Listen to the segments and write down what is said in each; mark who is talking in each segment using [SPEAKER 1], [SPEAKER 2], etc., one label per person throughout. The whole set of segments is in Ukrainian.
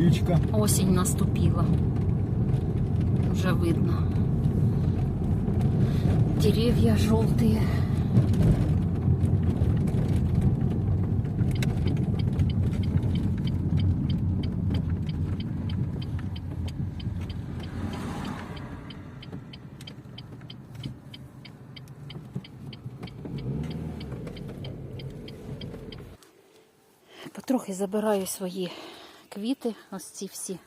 [SPEAKER 1] Річка.
[SPEAKER 2] Осінь наступила. Уже видно. Деревья желтые. Потрохи забираю свої квіти. Ось ці всі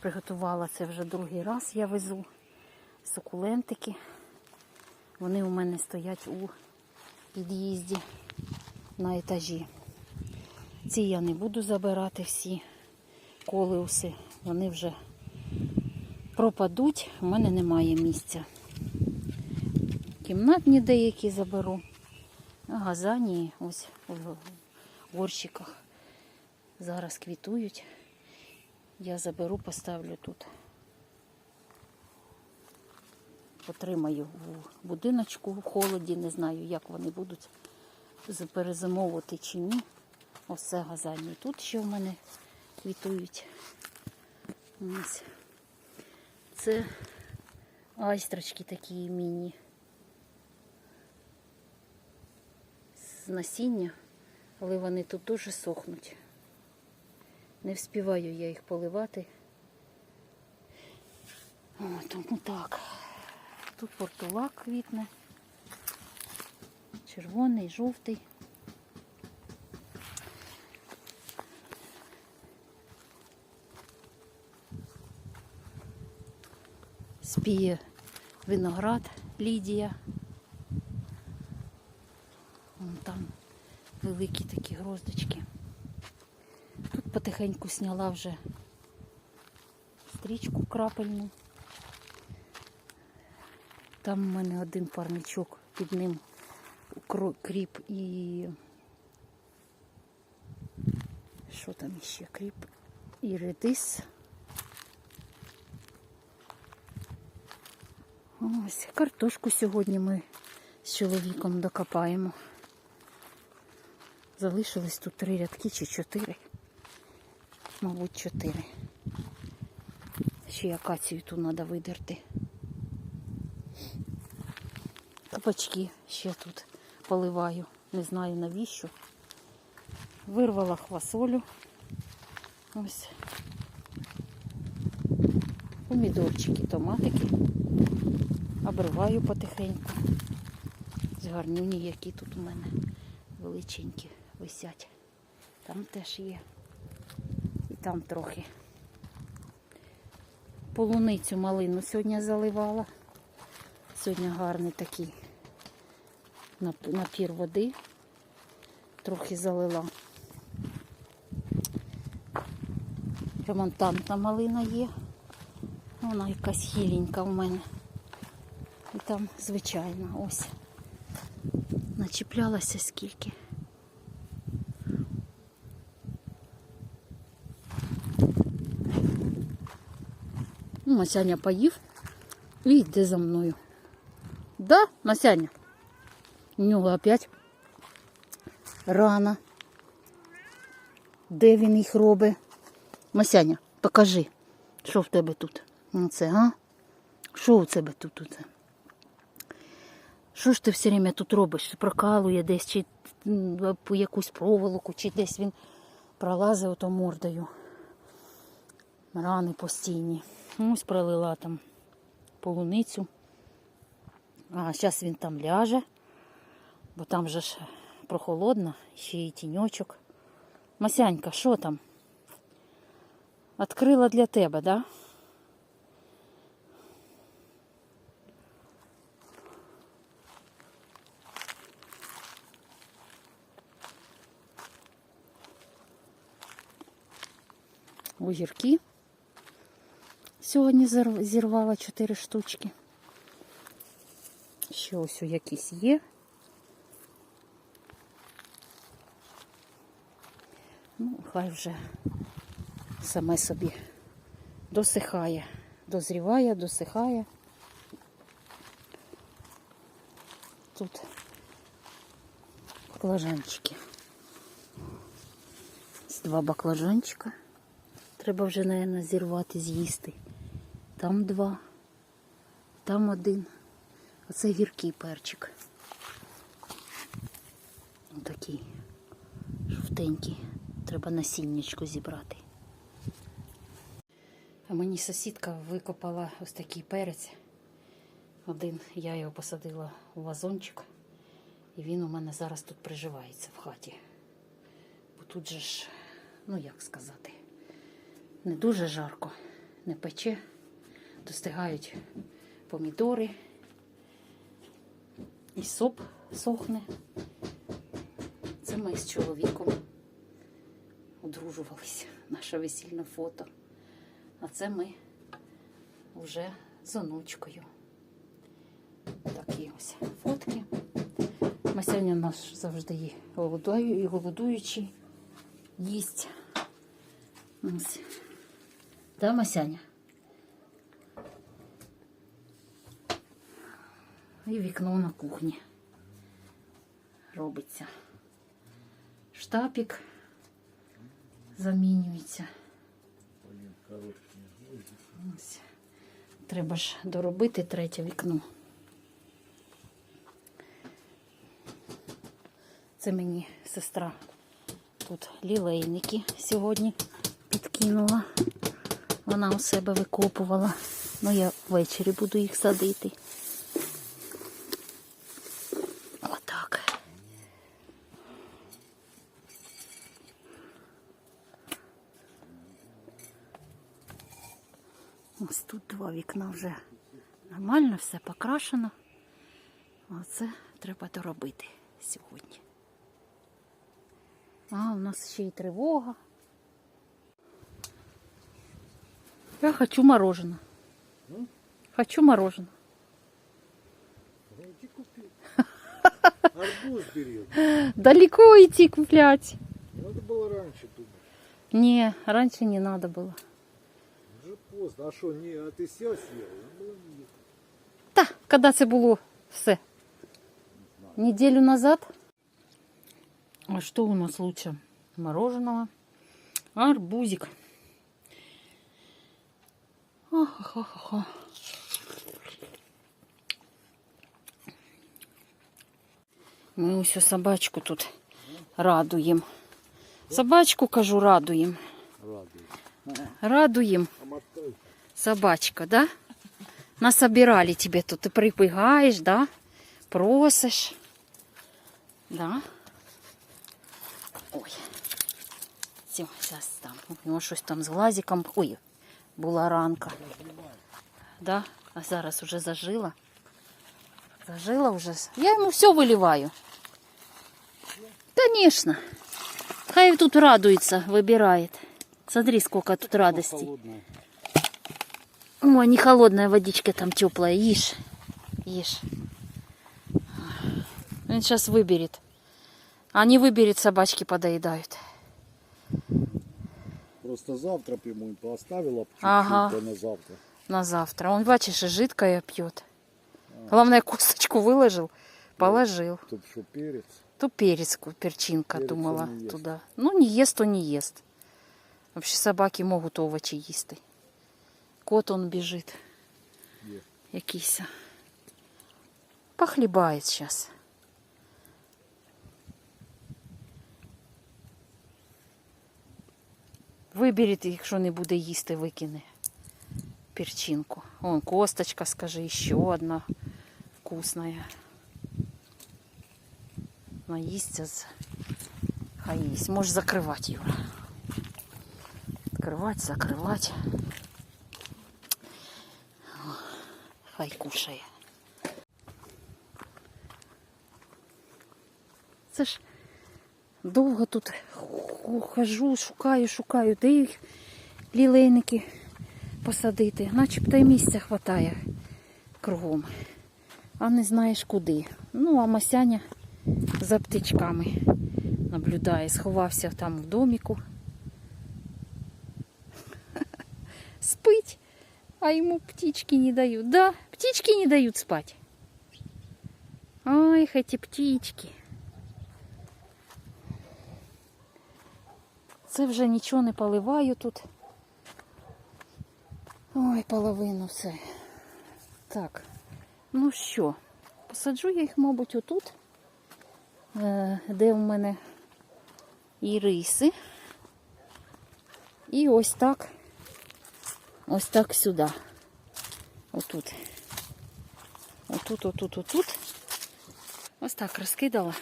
[SPEAKER 2] приготувала це вже другий раз. Я везу сукулентики. Вони у мене стоять у під'їзді на етажі. Ці я не буду забирати всі колеуси. Вони вже пропадуть, у мене немає місця. Кімнатні деякі заберу. А газані ось в горщиках зараз квітують. Я заберу, поставлю тут. Потримаю в будиночку в холоді, не знаю, як вони будуть перезимовувати чи ні. Оце газані. Тут ще в мене квітують. Ось. Це айстрочки такі міні. З насіння, але вони тут дуже сохнуть. Не вспіваю я їх поливати. О, тому так. Тут портулак квітне. Червоний, жовтий. Спіє виноград Лідія. Вон там великі такі гроздочки. Потихеньку сняла вже стрічку крапельну. Там у мене один парничок, під ним кріп і. Що там іще? Кріп і редис. Ось картошку сьогодні ми з чоловіком докопаємо. Залишилось тут три рядки чи чотири. Мабуть, чотири. Ще акацію тут треба видерти. Кабачки ще тут поливаю. Не знаю навіщо. Вирвала хвасолю. Ось. Помідорчики, томатики. Обриваю потихеньку. З гарнюні, які тут у мене величенькі висять. Там теж є. Там трохи. Полуницю малину сьогодні заливала. Сьогодні гарний такий напір води. Трохи залила. Ремонтантна малина є. Вона якась хіленька в мене. І там звичайна ось. Начіплялася скільки. Ну, Масяня поїв і йде за мною. Да, Масяня? У нього опять рана. Де він їх робить? Масяня, покажи, що в тебе тут. Оце, а? Що у тебе тут? Оце? Що ж ти все время тут робиш? Прокалує десь, чи по якусь проволоку, чи десь він пролазить ото мордою. Рани постійні. Ось пролила там полуницю. А зараз він там ляже, бо там же ж прохолодно, ще й тіньочок. Масянька, що там? Открила для тебе, да? Огірки. Сьогодні зірвала 4 штучки. Ще ось у якісь є. Ну, хай вже саме собі досихає. Дозріває, досихає. Тут баклажанчики. Ось два баклажанчика. Треба вже, мабуть, зірвати, з'їсти. Там два, там один. Оце гіркий перчик. Такий жовтенький. Треба насіннячко зібрати. А мені сусідка викопала ось такий перець. Один я його посадила у вазончик, і він у мене зараз тут приживається в хаті. Бо тут же ж, ну як сказати, не дуже жарко, не пече, достигають помідори, і соп сохне. Це ми з чоловіком одружувалися, наше весільне фото. А це ми вже з онучкою. Такі ось фотки. Масяня наш завжди є голодаю і голодуючий їсть. Ось. Да, Масяня? І вікно на кухні робиться. Штапік замінюється. Треба ж доробити третє вікно. Це мені сестра тут лілейники сьогодні підкинула. Вона у себе викопувала. Ну, я ввечері буду їх садити. Отак. Ось тут два вікна вже нормально, все покрашено. Оце треба доробити сьогодні. А, у нас ще й тривога. Я хочу мороженое. Хочу мороженое.
[SPEAKER 1] Иди купи. Арбуз бери.
[SPEAKER 2] Далеко идти куплять.
[SPEAKER 1] Надо было раньше думать.
[SPEAKER 2] Не, раньше не надо было.
[SPEAKER 1] Уже поздно. А что, не, а ты сел съел? Надо было не ехать.
[SPEAKER 2] Та, коли це було все? Неделю назад? А что у нас лучше? Мороженого. Арбузик. Ахахаха. Ми усю собачку тут радуємо. Собачку, кажу, радуємо.
[SPEAKER 1] Радует.
[SPEAKER 2] Радуємо. Собачка, да? Насобирали тебе тут. Ты прибегаешь, да? Просишь. Да? Ой. Все, зараз там. У нього щось там з глазиком. Ой, була ранка. Да? А зараз уже зажила. Зажила уже. Я ему все выливаю. Конечно. Хай тут радуется, выбирает. Смотри, сколько тут радости.
[SPEAKER 1] Холодная.
[SPEAKER 2] Ой, не холодная водичка там теплая. Ешь. Ешь. Он сейчас выберет. А не выберет, собачки подоедают.
[SPEAKER 1] Просто завтра б ему поставила б чуть-чуть
[SPEAKER 2] Ага.
[SPEAKER 1] на завтра.
[SPEAKER 2] На завтра. Он, бачишь, и жидкое пьет. Главное, косточку выложил, положил.
[SPEAKER 1] Тут что, перец?
[SPEAKER 2] То перец, перчинка,
[SPEAKER 1] Перец он
[SPEAKER 2] думала
[SPEAKER 1] не ест.
[SPEAKER 2] туда. Ну, не ест, то не ест. Вообще собаки могут овочі їсти. Кот он бежит.
[SPEAKER 1] Є.
[SPEAKER 2] Якийсь. Похлебает сейчас. Виберіть, якщо не буде їсти, викине перчинку. Вон косточка, скажи, ще одна вкусная. Наїсться з... Хай їсть. Можеш закривати, Юра. Відкривати, закривати. О, Хай кушає. Це ж довго тут хожу, шукаю, шукаю, де їх лілейники посадити. Начебто й місця хватає кругом. А не знаєш куди. Ну, а Масяня за птичками наблюдає, сховався там в доміку. Спить, а ему птички не дают. Да, птички не дают спать. Ой, эти птички. Це вже нічого не поливаю тут. Ой, половину все. Так, ну що, посаджу я їх, мабуть, отут, е, де в мене і риси. І ось так, ось так сюди. Отут. Отут, отут, отут. Ось так розкидала.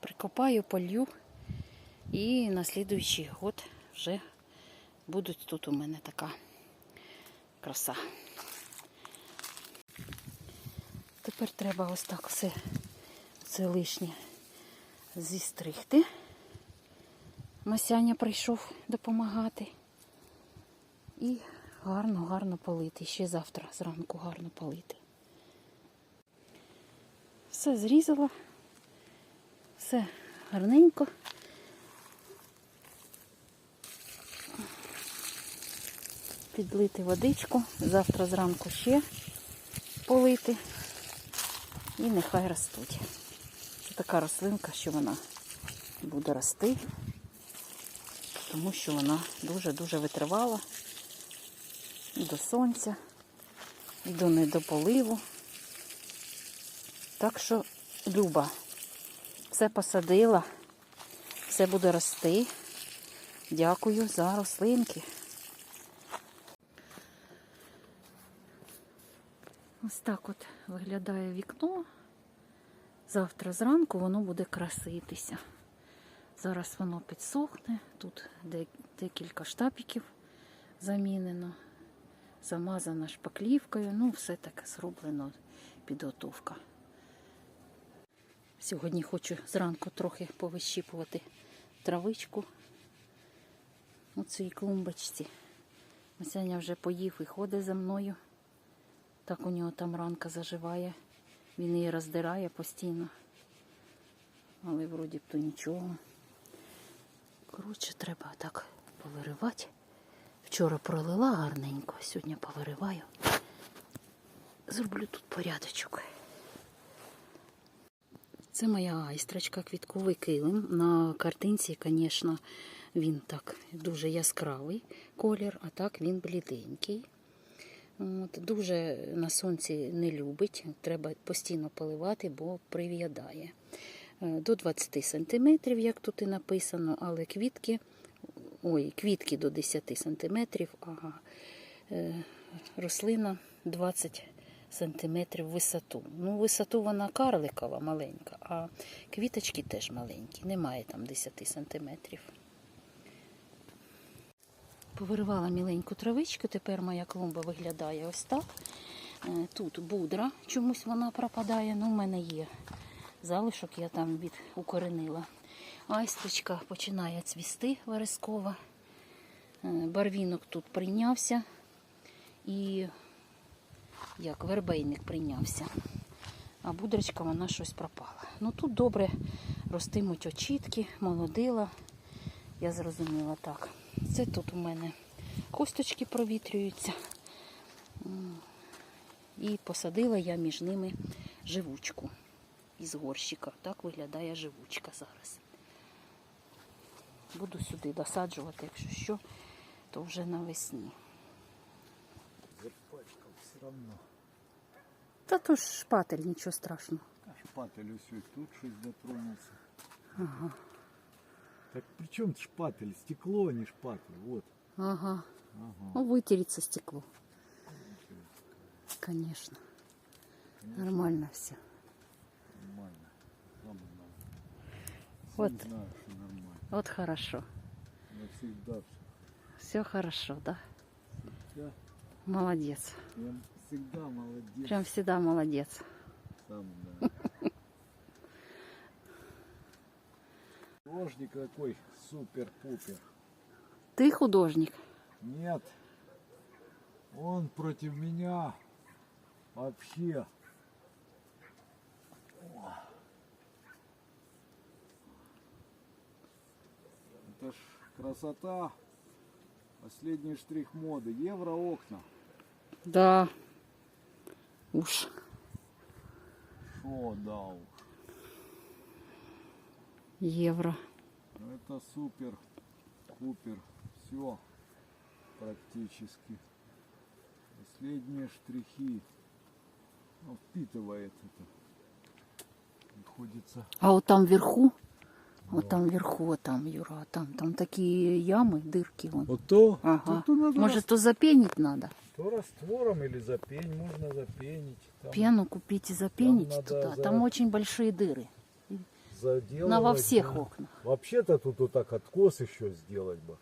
[SPEAKER 2] Прикопаю, полью. І на слідуючий год вже будуть тут у мене така краса. Тепер треба ось так все це лишнє зістригти. Масяня прийшов допомагати. І гарно-гарно полити. Ще завтра зранку гарно полити. Все зрізала. Все гарненько. Підлити водичку. Завтра зранку ще полити. І нехай ростуть. Це така рослинка, що вона буде рости, тому що вона дуже-дуже витривала і до сонця, і до недополиву. Так що, Люба, все посадила, все буде рости. Дякую за рослинки. Ось так от виглядає вікно. Завтра зранку воно буде краситися. Зараз воно підсохне. Тут декілька штапіків замінено, замазана шпаклівкою. Ну, все таке зроблено підготовка. Сьогодні хочу зранку трохи повищіпувати травичку у цій клумбочці. Масяня вже поїв і ходить за мною. Так у нього там ранка заживає. Він її роздирає постійно. Але вроді б то нічого. Коротше, треба так повиривати. Вчора пролила гарненько, сьогодні повириваю. Зроблю тут порядочок. Це моя айстрочка, квітковий килим. На картинці, звісно, він так дуже яскравий колір, а так він бліденький. От, дуже на сонці не любить, треба постійно поливати, бо прив'ядає. Е, До 20 см, як тут і написано, але квітки, ой, квітки до 10 см, а рослина 20 см висоту. Ну, висоту вона карликова маленька, а квіточки теж маленькі, немає там 10 сантиметрів. Повиривала міленьку травичку, тепер моя клумба виглядає ось так. Е, Тут будра, чомусь вона пропадає, ну в мене є залишок, я там від укоренила. Айсточка починає цвісти верескова. Е, Барвінок тут прийнявся і як вербейник прийнявся. А будрочка вона щось пропала. Ну тут добре ростимуть очітки, молодила. Я зрозуміла так. Це тут у мене косточки провітрюються. І посадила я між ними живучку із горщика. Так виглядає живучка зараз. Буду сюди досаджувати, якщо що, то вже навесні.
[SPEAKER 1] Запачкал все равно.
[SPEAKER 2] Та то ж шпатель, нічого страшного.
[SPEAKER 1] А шпатель ось тут щось дотронувся. Ага. Так при чем шпатель? Стекло, а не шпатель. Вот.
[SPEAKER 2] Ага.
[SPEAKER 1] Ага.
[SPEAKER 2] Ну, вытереться стекло. Конечно. Нормально все. Вот.
[SPEAKER 1] знаю.
[SPEAKER 2] Вот хорошо.
[SPEAKER 1] Я всегда
[SPEAKER 2] Все хорошо, да?
[SPEAKER 1] всегда,
[SPEAKER 2] Молодец.
[SPEAKER 1] я всегда молодец.
[SPEAKER 2] Прям всегда молодец.
[SPEAKER 1] Сам, да. Художник какой супер-пупер.
[SPEAKER 2] Ты художник.
[SPEAKER 1] Нет, он против меня вообще. Это ж красота. Последний штрих моды. Евро окна.
[SPEAKER 2] Да. Уж.
[SPEAKER 1] Шо, да уж.
[SPEAKER 2] Евро.
[SPEAKER 1] Это супер, пупер. Все. практически. Последние штрихи. Ну, впитывает это. Приходится.
[SPEAKER 2] А от там вверху, от там вверху, там, Юра, там, там такі ями, дирки. Вон.
[SPEAKER 1] Вот то,
[SPEAKER 2] Ага.
[SPEAKER 1] то, то надо
[SPEAKER 2] Може, то запенить треба?
[SPEAKER 1] То раствором или запень можно запенить. Там
[SPEAKER 2] Пену купить и запенить
[SPEAKER 1] надо
[SPEAKER 2] туда.
[SPEAKER 1] за-
[SPEAKER 2] Там очень большие дыры. На во всех
[SPEAKER 1] да.
[SPEAKER 2] окнах.
[SPEAKER 1] Вообще-то тут вот так откос еще сделать бы.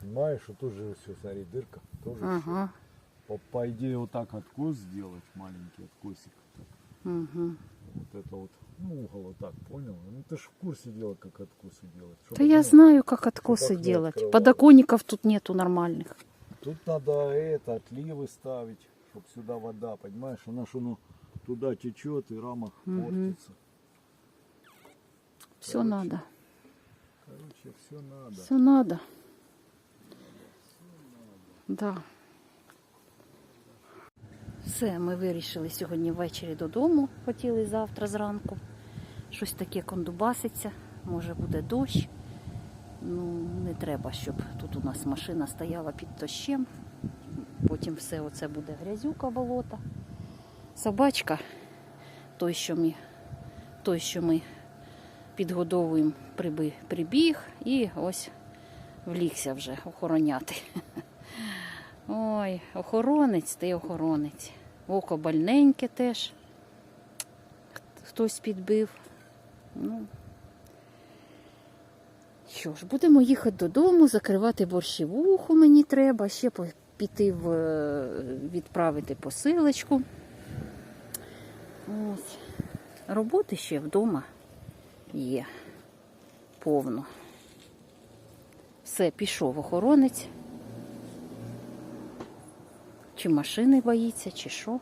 [SPEAKER 1] Понимаешь, что тоже все, смотри, дырка. Тоже.
[SPEAKER 2] Ага.
[SPEAKER 1] По, по идее вот так откос сделать, маленький откосик. Так.
[SPEAKER 2] Угу.
[SPEAKER 1] Вот это вот, ну угол вот так, понял? Ну ты ж в курсе дела, как откосы делать. Чтоб,
[SPEAKER 2] Да я
[SPEAKER 1] ну,
[SPEAKER 2] знаю, как откосы
[SPEAKER 1] окно
[SPEAKER 2] делать. Подоконников тут нету нормальных.
[SPEAKER 1] Тут надо это, отливы ставить, чтобы сюда вода, понимаешь? Она ж ну, туда течет и рама портится.
[SPEAKER 2] Все
[SPEAKER 1] Короче.
[SPEAKER 2] надо.
[SPEAKER 1] Короче, все надо.
[SPEAKER 2] Все надо. Да. Все, ми вирішили сьогодні ввечері додому. Хотіли завтра зранку. Щось таке кондубаситься, може буде дощ. Ну, не треба, щоб тут у нас машина стояла під дощем. Потім все оце буде грязюка, болота. Собачка, той, що ми, той, що ми підгодовуємо, прибіг і ось влігся вже охороняти. Ой, охоронець, ти охоронець. Око больненьке теж. Хтось підбив. Ну. Що ж, будемо їхати додому, закривати борщевуху мені треба, ще піти в, е, відправити посилочку. Ось. Роботи ще вдома є повно. Все, пішов охоронець. Чи машини боїться, чи що.